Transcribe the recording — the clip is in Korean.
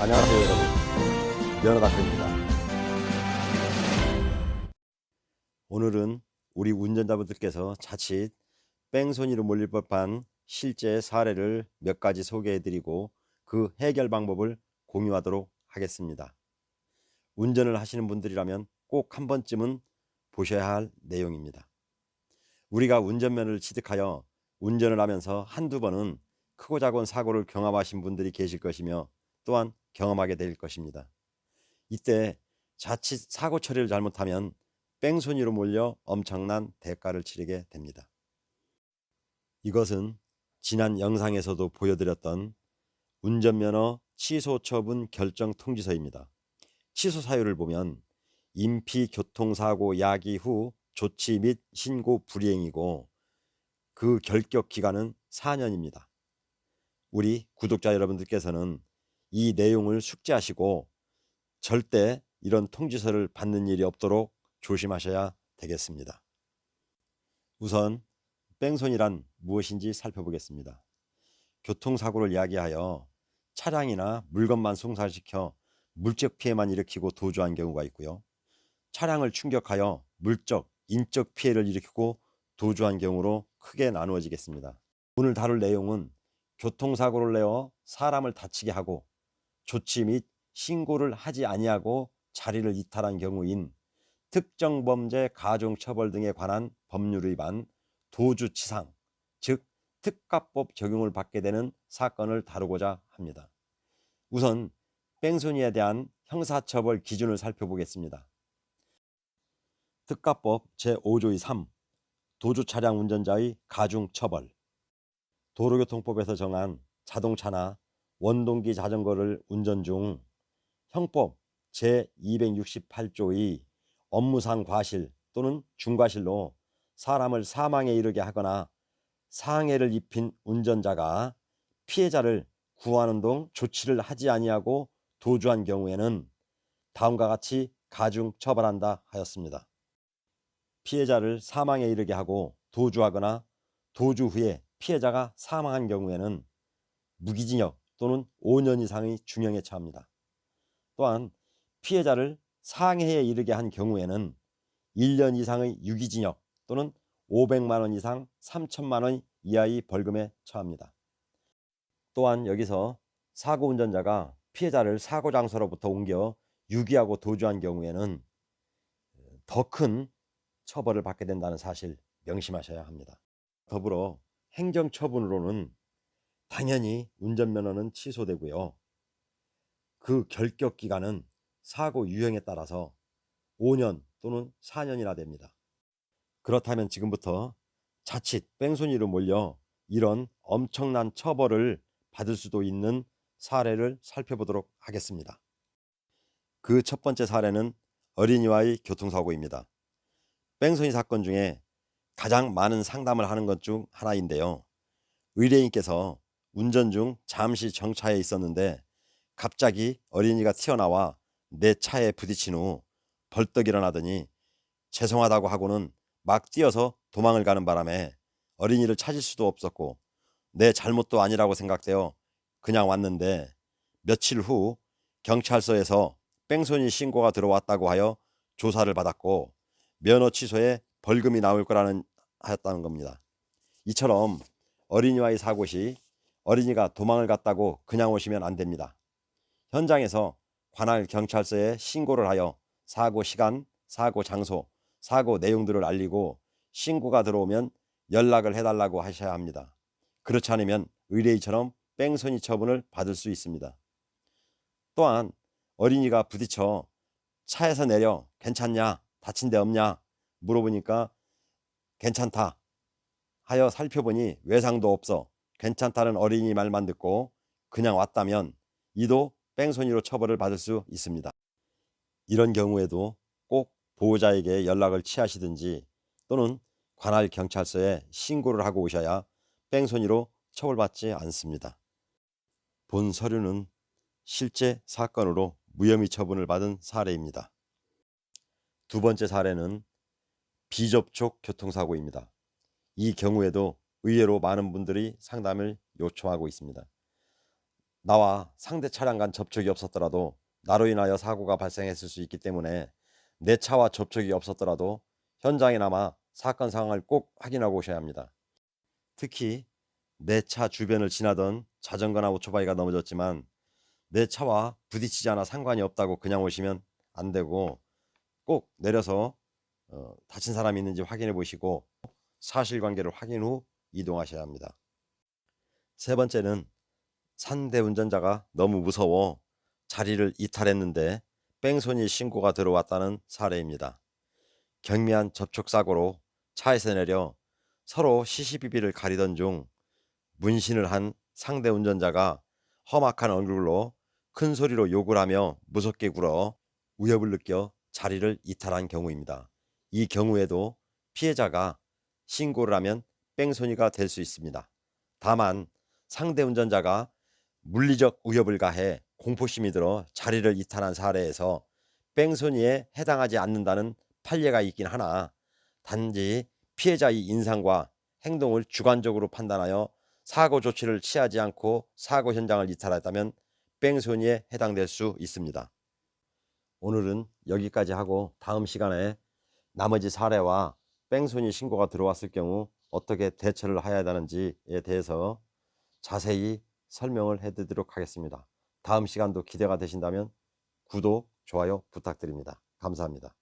안녕하세요 여러분. 면허닥터입니다. 오늘은 우리 운전자분들께서 자칫 뺑소니로 몰릴 법한 실제 사례를 몇 가지 소개해드리고 그 해결 방법을 공유하도록 하겠습니다. 운전을 하시는 분들이라면 꼭 한 번쯤은 보셔야 할 내용입니다. 우리가 운전면허를 취득하여 운전을 하면서 한두 번은 크고 작은 사고를 경험하신 분들이 계실 것이며 또한 경험하게 될 것입니다. 이때 자칫 사고 처리를 잘못하면 뺑소니로 몰려 엄청난 대가를 치르게 됩니다. 이것은 지난 영상에서도 보여드렸던 운전면허 취소 처분 결정 통지서입니다. 취소 사유를 보면 인피 교통사고 야기 후 조치 및 신고 불이행이고 그 결격 기간은 4년입니다. 우리 구독자 여러분들께서는 이 내용을 숙지하시고 절대 이런 통지서를 받는 일이 없도록 조심하셔야 되겠습니다. 우선 뺑소니란 무엇인지 살펴보겠습니다. 교통사고를 야기하여 차량이나 물건만 송사시켜 물적 피해만 일으키고 도주한 경우가 있고요. 차량을 충격하여 물적, 인적 피해를 일으키고 도주한 경우로 크게 나누어지겠습니다. 오늘 다룰 내용은 교통사고를 내어 사람을 다치게 하고 조치 및 신고를 하지 아니하고 자리를 이탈한 경우인 특정 범죄 가중 처벌 등에 관한 법률 위반 도주치상 즉 특가법 적용을 받게 되는 사건을 다루고자 합니다. 우선 뺑소니에 대한 형사처벌 기준을 살펴보겠습니다. 특가법 제5조의 3 도주 차량 운전자의 가중 처벌 도로교통법에서 정한 자동차나 원동기 자전거를 운전 중 형법 제268조의 업무상 과실 또는 중과실로 사람을 사망에 이르게 하거나 상해를 입힌 운전자가 피해자를 구하는 동 조치를 하지 아니하고 도주한 경우에는 다음과 같이 가중 처벌한다 하였습니다. 피해자를 사망에 이르게 하고 도주하거나 도주 후에 피해자가 사망한 경우에는 무기징역 또는 5년 이상의 중형에 처합니다. 또한 피해자를 상해에 이르게 한 경우에는 1년 이상의 유기징역 또는 500만 원 이상 3천만 원 이하의 벌금에 처합니다. 또한 여기서 사고 운전자가 피해자를 사고 장소로부터 옮겨 유기하고 도주한 경우에는 더 큰 처벌을 받게 된다는 사실 명심하셔야 합니다. 더불어 행정처분으로는 당연히 운전면허는 취소되고요. 그 결격 기간은 사고 유형에 따라서 5년 또는 4년이나 됩니다. 그렇다면 지금부터 자칫 뺑소니로 몰려 이런 엄청난 처벌을 받을 수도 있는 사례를 살펴보도록 하겠습니다. 그 첫 번째 사례는 어린이와의 교통사고입니다. 뺑소니 사건 중에 가장 많은 상담을 하는 것 중 하나인데요. 의뢰인께서 운전 중 잠시 정차해 있었는데 갑자기 어린이가 튀어나와 내 차에 부딪힌 후 벌떡 일어나더니 죄송하다고 하고는 막 뛰어서 도망을 가는 바람에 어린이를 찾을 수도 없었고 내 잘못도 아니라고 생각되어 그냥 왔는데 며칠 후 경찰서에서 뺑소니 신고가 들어왔다고 하여 조사를 받았고 면허 취소에 벌금이 나올 거라는 하였다는 겁니다. 이처럼 어린이와의 사고 시 어린이가 도망을 갔다고 그냥 오시면 안 됩니다. 현장에서 관할 경찰서에 신고를 하여 사고 시간, 사고 장소, 사고 내용들을 알리고 신고가 들어오면 연락을 해달라고 하셔야 합니다. 그렇지 않으면 의뢰인처럼 뺑소니 처분을 받을 수 있습니다. 또한 어린이가 부딪혀 차에서 내려 괜찮냐, 다친 데 없냐 물어보니까 괜찮다 하여 살펴보니 외상도 없어 괜찮다는 어린이 말만 듣고 그냥 왔다면 이도 뺑소니로 처벌을 받을 수 있습니다. 이런 경우에도 꼭 보호자에게 연락을 취하시든지 또는 관할 경찰서에 신고를 하고 오셔야 뺑소니로 처벌받지 않습니다. 본 서류는 실제 사건으로 무혐의 처분을 받은 사례입니다. 두 번째 사례는 비접촉 교통사고입니다. 이 경우에도 의외로 많은 분들이 상담을 요청하고 있습니다. 나와 상대 차량 간 접촉이 없었더라도 나로 인하여 사고가 발생했을 수 있기 때문에 내 차와 접촉이 없었더라도 현장에 남아 사건 상황을 꼭 확인하고 오셔야 합니다. 특히 내 차 주변을 지나던 자전거나 오토바이가 넘어졌지만 내 차와 부딪히지 않아 상관이 없다고 그냥 오시면 안 되고 꼭 내려서 어, 다친 사람이 있는지 확인해 보시고 사실관계를 확인 후 이동하셔야 합니다. 세 번째는 산대 운전자가 너무 무서워 자리를 이탈했는데 뺑소니 신고가 들어왔다는 사례입니다. 경미한 접촉사고로 차에서 내려 서로 시시비비를 가리던 중 문신을 한 상대 운전자가 험악한 얼굴로 큰 소리로 욕을 하며 무섭게 굴어 위협을 느껴 자리를 이탈한 경우입니다. 이 경우에도 피해자가 신고를 하면 뺑소니가 될 수 있습니다. 다만 상대 운전자가 물리적 위협을 가해 공포심이 들어 자리를 이탈한 사례에서 뺑소니에 해당하지 않는다는 판례가 있긴 하나 단지 피해자의 인상과 행동을 주관적으로 판단하여 사고 조치를 취하지 않고 사고 현장을 이탈했다면 뺑소니에 해당될 수 있습니다. 오늘은 여기까지 하고 다음 시간에 나머지 사례와 뺑소니 신고가 들어왔을 경우 어떻게 대처를 해야 하는지에 대해서 자세히 설명을 해드리도록 하겠습니다. 다음 시간도 기대가 되신다면 구독, 좋아요 부탁드립니다. 감사합니다.